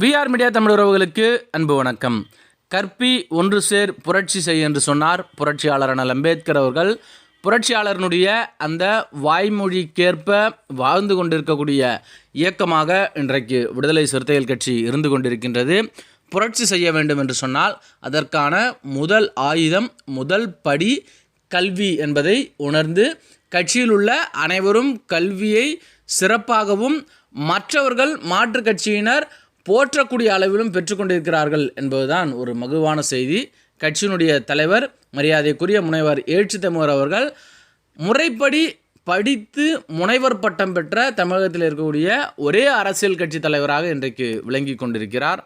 VR media Tamil உறவுகளுக்கு அன்பு வணக்கம். கற்பி ஒன்று சேர் புரட்சி செய் என்று சொன்னார் புரட்சியாளர் அண்ணல் அம்பேத்கர் அவர்கள். புரட்சியாளர்னுடைய அந்த வாய்மொழிக்கேற்ப வாழ்ந்து கொண்டிருக்கக்கூடிய இயக்கமாக இன்றைக்கு விடுதலை சிறுத்தைகள் கட்சி இருந்து கொண்டிருக்கின்றது. புரட்சி செய்ய வேண்டும் என்று சொன்னால் அதற்கான முதல் ஆயுதம் முதல் படி கல்வி என்பதை உணர்ந்து கட்சியில் உள்ள அனைவரும் கல்வியை சிறப்பாகவும் மற்றவர்கள் மாற்றுக் கட்சியினர் போற்றக்கூடிய அளவிலும் பெற்றுக்கொண்டிருக்கிறார்கள் என்பதுதான் ஒரு மகிழ்வான செய்தி. கட்சியினுடைய தலைவர் மரியாதைக்குரிய முனைவர் எழுச்சி தமிழர் அவர்கள் முறைப்படி படித்து முனைவர் பட்டம் பெற்ற தமிழகத்தில் இருக்கக்கூடிய ஒரே அரசியல் கட்சி தலைவராக இன்றைக்கு விளங்கி கொண்டிருக்கிறார்.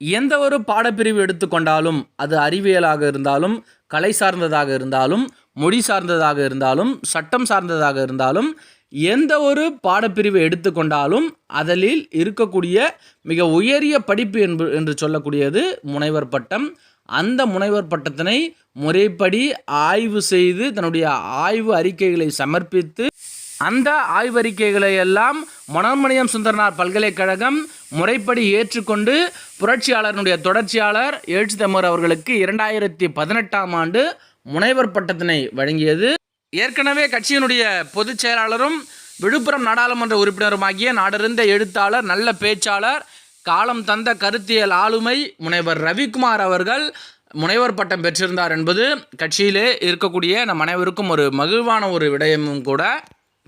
எந்த ஒரு பாடப்பிரிவு எடுத்துக்கொண்டாலும் அது அறிவியலாக இருந்தாலும் கலை சார்ந்ததாக இருந்தாலும் மொழி சார்ந்ததாக இருந்தாலும் சட்டம் சார்ந்ததாக இருந்தாலும் எந்த ஒரு பாடப்பிரிவை எடுத்துக்கொண்டாலும் அதலில் இருக்கக்கூடிய மிக உயரிய படிப்பு என்று என்று சொல்லக்கூடியது முனைவர் பட்டம். அந்த முனைவர் பட்டத்தினை முறைப்படி ஆய்வு செய்து தன்னுடைய ஆய்வு அறிக்கைகளை சமர்ப்பித்து அந்த ஆய்வறிக்கைகளை எல்லாம் மனோன்மணியம் சுந்தரனார் பல்கலைக்கழகம் முறைப்படி ஏற்றுக்கொண்டு புரட்சியாளருடைய தொடர்ச்சியாளர் எழுச்சி தமிழர் அவர்களுக்கு இரண்டாயிரத்தி பதினெட்டாம் ஆண்டு முனைவர் பட்டத்தினை வழங்கியது. ஏற்கனவே கட்சியினுடைய பொதுச் செயலாளரும் விழுப்புரம் நாடாளுமன்ற உறுப்பினருமாகிய நாடறிந்த எழுத்தாளர் நல்ல பேச்சாளர் காலம் தந்த கருத்தியல் ஆளுமை முனைவர் ரவிக்குமார் அவர்கள் முனைவர் பட்டம் பெற்றிருந்தார் என்பது கட்சியிலே இருக்கக்கூடிய நம் அனைவருக்கும் ஒரு மகிழ்வான ஒரு விடயமும் கூட.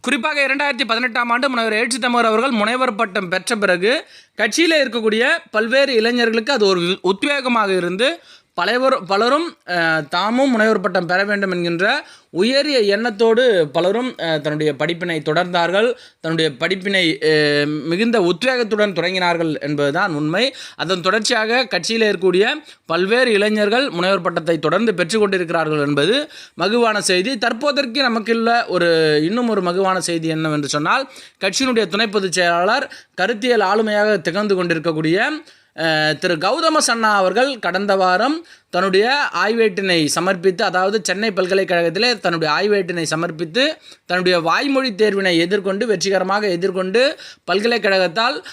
குறிப்பாக இரண்டாயிரத்தி பதினெட்டாம் ஆண்டு முனைவர் எழுச்சி தமிழர் அவர்கள் முனைவர் பட்டம் பெற்ற பிறகு கட்சியில் இருக்கக்கூடிய பல்வேறு இளைஞர்களுக்கு அது ஒரு உத்வேகமாக இருந்து பலவர் பலரும் தாமும் முனைவர் பட்டம் பெற வேண்டும் என்கின்ற உயரிய எண்ணத்தோடு பலரும் தன்னுடைய படிப்பினை தொடர்ந்தார்கள். தன்னுடைய படிப்பினை மிகுந்த உத்வேகத்துடன் தொடங்கினார்கள் என்பதுதான் உண்மை. அதன் தொடர்ச்சியாக கட்சியில் இருக்கக்கூடிய பல்வேறு இளைஞர்கள் முனைவர் பட்டத்தை தொடர்ந்து பெற்றுக்கொண்டிருக்கிறார்கள் என்பது மகுவான செய்தி. தற்போதற்கு நமக்குள்ள ஒரு இன்னும் ஒரு மகுவான செய்தி என்னவென்று சொன்னால் கட்சியினுடைய துணை பொதுச் செயலாளர் கருத்தியல் ஆளுமையாக திகழ்ந்து கொண்டிருக்கக்கூடிய திரு கௌதம சன்னா அவர்கள் கடந்த வாரம் தன்னுடைய ஆய்வேட்டினை சமர்ப்பித்து அதாவது சென்னை பல்கலைக்கழகத்திலே தன்னுடைய ஆய்வேட்டினை சமர்ப்பித்து தன்னுடைய வாய்மொழி தேர்வினை எதிர்கொண்டு வெற்றிகரமாக எதிர்கொண்டு பல்கலைக்கழகத்தால்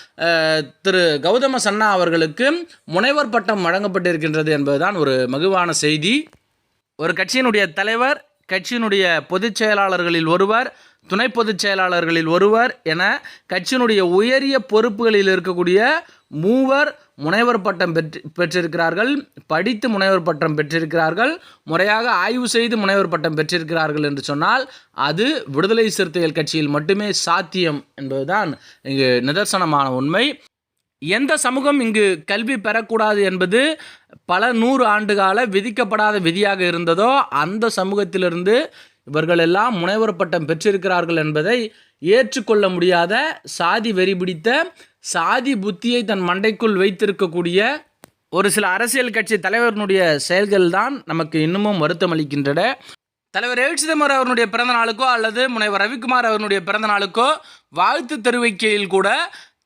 திரு கௌதம சன்னா அவர்களுக்கு முனைவர் பட்டம் வழங்கப்பட்டிருக்கின்றது என்பதுதான் ஒரு மகிழ்வான செய்தி. ஒரு கட்சியினுடைய தலைவர் கட்சியினுடைய பொதுச் செயலாளர்களில் ஒருவர் துணை பொதுச் செயலாளர்களில் ஒருவர் என கட்சியினுடைய உயரிய பொறுப்புகளில் இருக்கக்கூடிய மூவர் முனைவர் பட்டம் பெற்று பெற்றிருக்கிறார்கள் படித்து முனைவர் பட்டம் பெற்றிருக்கிறார்கள் முறையாக ஆய்வு செய்து முனைவர் பட்டம் பெற்றிருக்கிறார்கள் என்று சொன்னால் அது விடுதலை சிறுத்தைகள் கட்சியில் மட்டுமே சாத்தியம் என்பதுதான் இங்கு நிதர்சனமான உண்மை. எந்த சமூகம் இங்கு கல்வி பெறக்கூடாது என்பது பல நூறு ஆண்டுகால விதிக்கப்படாத விதியாக இருந்ததோ அந்த சமூகத்திலிருந்து இவர்கள் எல்லாம் முனைவர் பட்டம் பெற்றிருக்கிறார்கள் என்பதை ஏற்றுக்கொள்ள முடியாத சாதி வெறி பிடித்த சாதி புத்தியை தன் மண்டைக்குள் வைத்திருக்கக்கூடிய ஒரு சில அரசியல் கட்சி தலைவர்களுடைய செயல்கள் தான் நமக்கு இன்னமும் வருத்தம் அளிக்கின்றன. தலைவர் சிதம்பரம் அவருடைய பிறந்த நாளுக்கோ அல்லது முனைவர் ரவிக்குமார் அவருடைய பிறந்த நாளுக்கோ வாழ்த்து தெரிவிக்கையில் கூட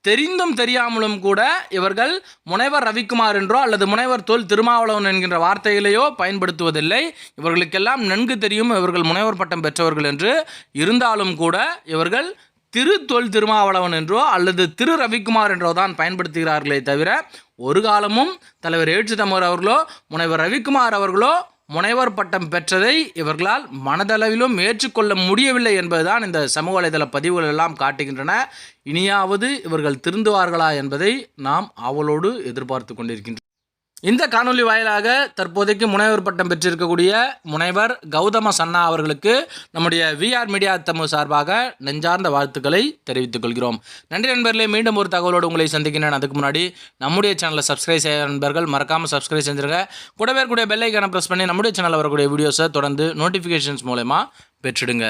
தெரிந்தும் தெரியாமலும் கூட இவர்கள் முனைவர் ரவிக்குமார் என்றோ அல்லது முனைவர் தொல் திருமாவளவன் என்கின்ற வார்த்தைகளையோ பயன்படுத்துவதில்லை. இவர்களுக்கெல்லாம் நன்கு தெரியும் இவர்கள் முனைவர் பட்டம் பெற்றவர்கள் என்று. இருந்தாலும் கூட இவர்கள் திரு தொல் திருமாவளவன் என்றோ அல்லது திரு ரவிக்குமார் என்றோ தான் பயன்படுத்துகிறார்களே தவிர ஒரு காலமும் தலைவர் எழுச்சி தமிழர் அவர்களோ முனைவர் ரவிக்குமார் அவர்களோ முனைவர் பட்டம் பெற்றதை இவர்களால் மனதளவிலும் ஏற்றுக்கொள்ள முடியவில்லை என்பதுதான் இந்த சமூக வலைதள பதிவுகள் எல்லாம் காட்டுகின்றன. இனியாவது இவர்கள் திருந்துவார்களா என்பதை நாம் ஆவலோடு எதிர்பார்த்து கொண்டிருக்கின்றோம். இந்த காணொளி வாயிலாக தற்போதைக்கு முனைவர் பட்டம் பெற்றிருக்கக்கூடிய முனைவர் கௌதம சன்னா அவர்களுக்கு நம்முடைய விஆர் மீடியா தமிழ் சார்பாக நெஞ்சார்ந்த வாழ்த்துக்களை தெரிவித்துக் கொள்கிறோம். நன்றி நண்பர்களே மீண்டும் ஒரு தகவலோடு உங்களை சந்திக்கிறேன் அதுக்கு முன்னாடி நம்முடைய சேனலை சப்ஸ்கிரைப் செய்ய நண்பர்கள் மறக்காமல் சப்ஸ்கிரைப் செஞ்சிருங்க. கூடவே கூடிய பெல்லைக்கான ப்ரெஸ் பண்ணி நம்முடைய சேனலில் வரக்கூடிய வீடியோஸை தொடர்ந்து நோட்டிஃபிகேஷன்ஸ் மூலயமா பெற்றிடுங்க.